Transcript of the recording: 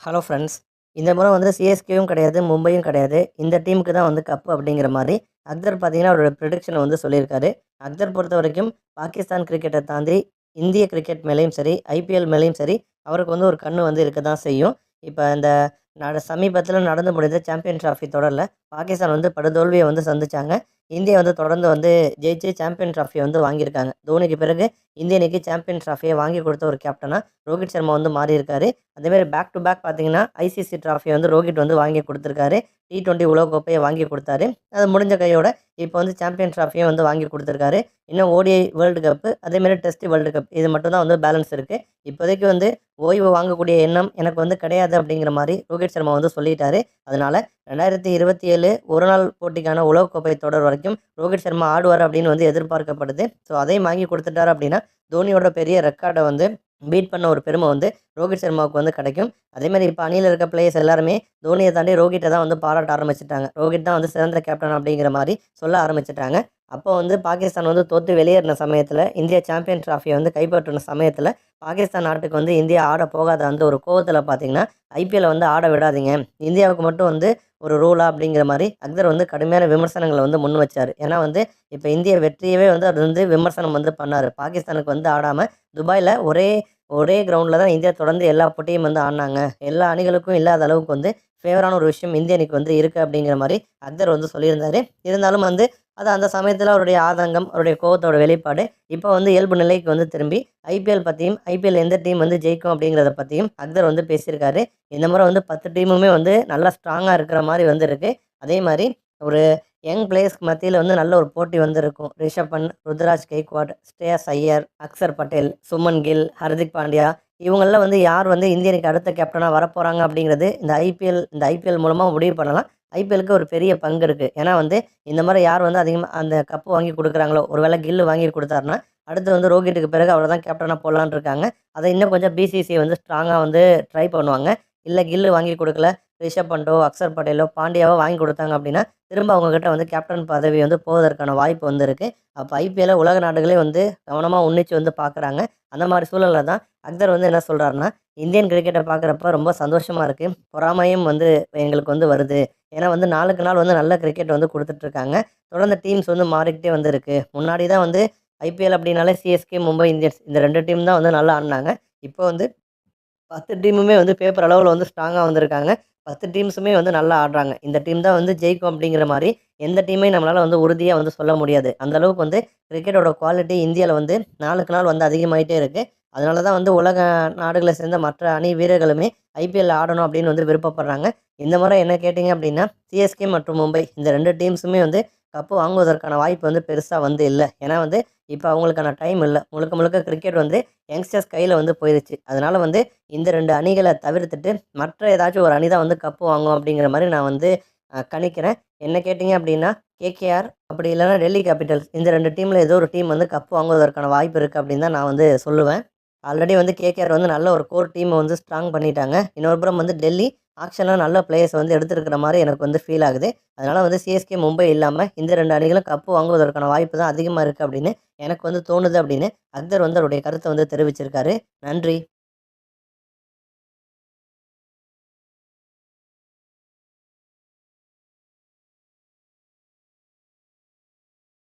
Hello friends இந்த முறை வந்து சிஎஸ்கேவும் கிடையாது மும்பையும் கிடையாது. இந்த டீமுக்கு தான் வந்து கப்பு அப்படிங்கிற மாதிரி அக்தர் பார்த்தீங்கன்னா அவரோட ப்ரிடிக்ஷனை வந்து சொல்லியிருக்காரு. அக்தர் பொறுத்த வரைக்கும் பாகிஸ்தான் கிரிக்கெட்டை தாண்டி இந்திய கிரிக்கெட் மேலேயும் சரி ஐபிஎல் மேலேயும் சரி அவருக்கு வந்து ஒரு கண்ணு வந்து இருக்க தான் செய்யும். இப்போ இந்த நட சமீபத்தில் நடந்து முடிந்த சாம்பியன் ட்ராஃபி தொடரில் பாகிஸ்தான் வந்து படுதோல்வியை வந்து சந்தித்தாங்க இந்தியா வந்து தொடர்ந்து வந்து ஜெயிச்சு சாம்பியன் ட்ராஃபியை வந்து வாங்கியிருக்காங்க. தோனிக்கு பிறகு இந்திய அணிக்கு சாம்பியன் ட்ராஃபியை வாங்கி கொடுத்த ஒரு கேப்டனாக ரோஹித் சர்மா வந்து மாறி இருக்காரு அதேமாதிரி பேக் டு பேக் பார்த்தீங்கன்னா ஐசிசி ட்ராஃபியை வந்து ரோஹித் வந்து வாங்கி கொடுத்துருக்காரு. டி டுவெண்ட்டி உலகக்கோப்பையை வாங்கி கொடுத்தாரு. அது முடிஞ்ச கையோட இப்போ வந்து சாம்பியன் ட்ராஃபியும் வந்து வாங்கி கொடுத்துருக்காரு. இன்னும் ஓடிஐ வேர்ல்டு கப்பு அதேமாதிரி டெஸ்ட் வேர்ல்டு கப் இது மட்டும் தான் வந்து பேலன்ஸ் இருக்குது இப்போதைக்கு வந்து ஓய்வு வாங்கக்கூடிய எண்ணம் எனக்கு வந்து கிடையாது அப்படிங்கிற மாதிரி ரோஹித் சர்மா வந்து சொல்லிட்டாரு. அதனால் ரெண்டாயிரத்தி இருபத்தி ஏழு ஒரு நாள் போட்டிக்கான உலகக்கோப்பை தொடர் வரைக்கும் ரோஹித் சர்மா ஆடுவார் அப்படின்னு வந்து எதிர்பார்க்கப்படுது. ஸோ அதையும் வாங்கி கொடுத்துட்டாரு அப்படின்னா தோனியோட பெரிய ரெக்கார்டை வந்து பீட் பண்ண ஒரு பெருமை வந்து ரோஹித் சர்மாவுக்கு வந்து கிடைக்கும். அதே மாதிரி இப்போ அணியில் இருக்க பிளேயர்ஸ் எல்லாருமே தோனியை தாண்டி ரோஹிட்டை தான் வந்து பாராட்ட ஆரம்பிச்சிட்டாங்க. ரோஹிட் தான் வந்து சிறந்த கேப்டன் அப்படிங்கிற மாதிரி சொல்ல ஆரம்பிச்சிட்டாங்க. அப்போ வந்து பாகிஸ்தான் வந்து தோற்று வெளியேறின சமயத்தில் இந்தியா சாம்பியன் ட்ராஃபியை வந்து கைப்பற்றின சமயத்தில் பாகிஸ்தான் நாட்டுக்கு வந்து இந்தியா ஆட போகாத அந்த ஒரு கோவத்தில் பார்த்தீங்கன்னா ஐபிஎல் வந்து ஆட விடாதீங்க. இந்தியாவுக்கு மட்டும் வந்து ஒரு ரூலா அப்படிங்கிற மாதிரி அக்தர் வந்து கடுமையான விமர்சனங்களை வந்து முன் வச்சார். ஏன்னா வந்து இப்போ இந்திய வெற்றியவே வந்து அது வந்து விமர்சனம் வந்து பண்ணார். பாகிஸ்தானுக்கு வந்து ஆடாமல் துபாயில் ஒரே ஒரே கிரவுண்டில் தான் இந்தியா தொடர்ந்து எல்லா போட்டியும் வந்து ஆடினாங்க. எல்லா அணிகளுக்கும் இல்லாத அளவுக்கு வந்து ஃபேவரான ஒரு விஷயம் இந்திய அணிக்கு வந்து இருக்குது அப்படிங்கிற மாதிரி அக்தர் வந்து சொல்லியிருந்தார். இருந்தாலும் வந்து அது அந்த சமயத்தில் அவருடைய ஆதங்கம் அவருடைய கோவத்தோட வெளிப்பாடு இப்போ வந்து இயல்பு நிலைக்கு வந்து திரும்பி ஐபிஎல் பற்றியும் ஐபிஎல் எந்த டீம் வந்து ஜெயிக்கும் அப்படிங்கிறத பற்றியும் அக்தர் வந்து பேசியிருக்காரு. இந்த முறை வந்து பத்து டீமுமே வந்து நல்லா ஸ்ட்ராங்காக இருக்கிற மாதிரி வந்து இருக்குது அதே மாதிரி ஒரு யங் பிளேயர்ஸ்க்கு மத்தியில் வந்து நல்ல ஒரு போட்டி வந்து இருக்கும் ரிஷப் பண்ட் ருத்ராஜ் கெய்க்வாட் ஸ்ரேயஸ் ஐயர் அக்சர் பட்டேல் சுமன் கில் ஹர்திக் பாண்டியா இவங்கெல்லாம் வந்து யார் வந்து இந்திய அடுத்த கேப்டனாக வரப்போகிறாங்க அப்படிங்கிறது இந்த ஐபிஎல் இந்த ஐபிஎல் மூலமாக முடிவு பண்ணலாம். ஐபிஎலுக்கு ஒரு பெரிய பங்கு இருக்குது ஏன்னா வந்து இந்த மாதிரி யார் வந்து அதிகமாக அந்த கப்பு வாங்கி கொடுக்குறாங்களோ ஒரு வேளை கில்லு வாங்கி கொடுத்தாருன்னா அடுத்து வந்து ரோஹித்துக்கு பிறகு அவரை தான் கேப்டனாக போடலான்னு இருக்காங்க அதை இன்னும் கொஞ்சம் பிசிசி வந்து ஸ்ட்ராங்காக வந்து ட்ரை பண்ணுவாங்க. இல்லை கில்லு வாங்கி கொடுக்கல ரிஷப் பண்டோ அக்சர் பட்டேலோ பாண்டியாவோ வாங்கி கொடுத்தாங்க அப்படின்னா திரும்ப அவங்கக்கிட்ட வந்து கேப்டன் பதவி வந்து போவதற்கான வாய்ப்பு வந்து இருக்குது அப்போ ஐபிஎல்ல உலக நாடுகளே வந்து கவனமாக உன்னிச்சு வந்து பார்க்குறாங்க அந்த மாதிரி சூழலில் தான் அக்தர் வந்து என்ன சொல்கிறாருன்னா இந்தியன் கிரிக்கெட்டை பார்க்குறப்ப ரொம்ப சந்தோஷமாக இருக்குது பொறாமையும் வந்து எங்களுக்கு வந்து வருது. ஏன்னா வந்து நாளுக்கு நாள் வந்து நல்ல கிரிக்கெட் வந்து கொடுத்துட்ருக்காங்க தொடர்ந்து டீம்ஸ் வந்து மாறிக்கிட்டே வந்து இருக்குது முன்னாடி தான் வந்து ஐபிஎல் அப்படின்னாலே சிஎஸ்கே மும்பை இந்தியன்ஸ் இந்த ரெண்டு டீம் தான் வந்து நல்லா ஆடினாங்க. இப்போ வந்து பத்து டீமுமே வந்து பேப்பர் அளவில் வந்து ஸ்ட்ராங்காக வந்திருக்காங்க. பத்து டீம்ஸுமே வந்து நல்லா ஆடுறாங்க. இந்த டீம் தான் வந்து ஜெயிக்கும் அப்படிங்கிற மாதிரி எந்த டீமையும் நம்மளால் வந்து உறுதியாக வந்து சொல்ல முடியாது. அந்தளவுக்கு வந்து கிரிக்கெட்டோட குவாலிட்டி இந்தியாவில் வந்து நாளுக்கு நாள் வந்து அதிகமாகிட்டே இருக்குது அதனால தான் வந்து உலக நாடுகளை சேர்ந்த மற்ற அணி வீரர்களுமே ஐபிஎல் ஆடணும் அப்படின்னு வந்து விருப்பப்படுறாங்க. இந்த முறை என்ன கேட்டிங்க அப்படின்னா சிஎஸ்கே மற்றும் மும்பை இந்த ரெண்டு டீம்ஸுமே வந்து கப்பு வாங்குவதற்கான வாய்ப்பு வந்து பெருசாக வந்து இல்லை. ஏன்னா வந்து இப்போ அவங்களுக்கான டைம் இல்லை. முழுக்க முழுக்க கிரிக்கெட் வந்து யங்ஸ்டர்ஸ் கையில் வந்து போயிடுச்சு அதனால் வந்து இந்த ரெண்டு அணிகளை தவிர்த்துட்டு மற்ற ஏதாச்சும் ஒரு அணி தான் வந்து கப்பு வாங்கும் அப்படிங்கிற மாதிரி நான் வந்து கணிக்கிறேன். என்ன கேட்டிங்க அப்படின்னா கேகேஆர் அப்படி இல்லைனா டெல்லி கேபிட்டல்ஸ் இந்த ரெண்டு டீமில் ஏதோ ஒரு டீம் வந்து கப்பு வாங்குவதற்கான வாய்ப்பு இருக்குது அப்படின்னு தான் நான் வந்து சொல்லுவேன். ஆல்ரெடி வந்து கேகேஆர் வந்து நல்ல ஒரு கோர் டீமை வந்து ஸ்ட்ராங் பண்ணிட்டாங்க. இன்னொரு புறம் வந்து டெல்லி ஆக்ஷனாக நல்ல பிளேயர்ஸ் வந்து எடுத்துருக்கிற மாதிரி எனக்கு வந்து ஃபீல் ஆகுது. அதனால் வந்து சிஎஸ்கே மும்பை இல்லாமல் இந்த ரெண்டு அணிகளும் கப்பு வாங்குவதற்கான வாய்ப்பு தான் அதிகமாக இருக்குது அப்படின்னு எனக்கு வந்து தோணுது அப்படின்னு அக்தர் வந்து அவருடைய கருத்தை வந்து தெரிவிச்சிருக்காரு. நன்றி.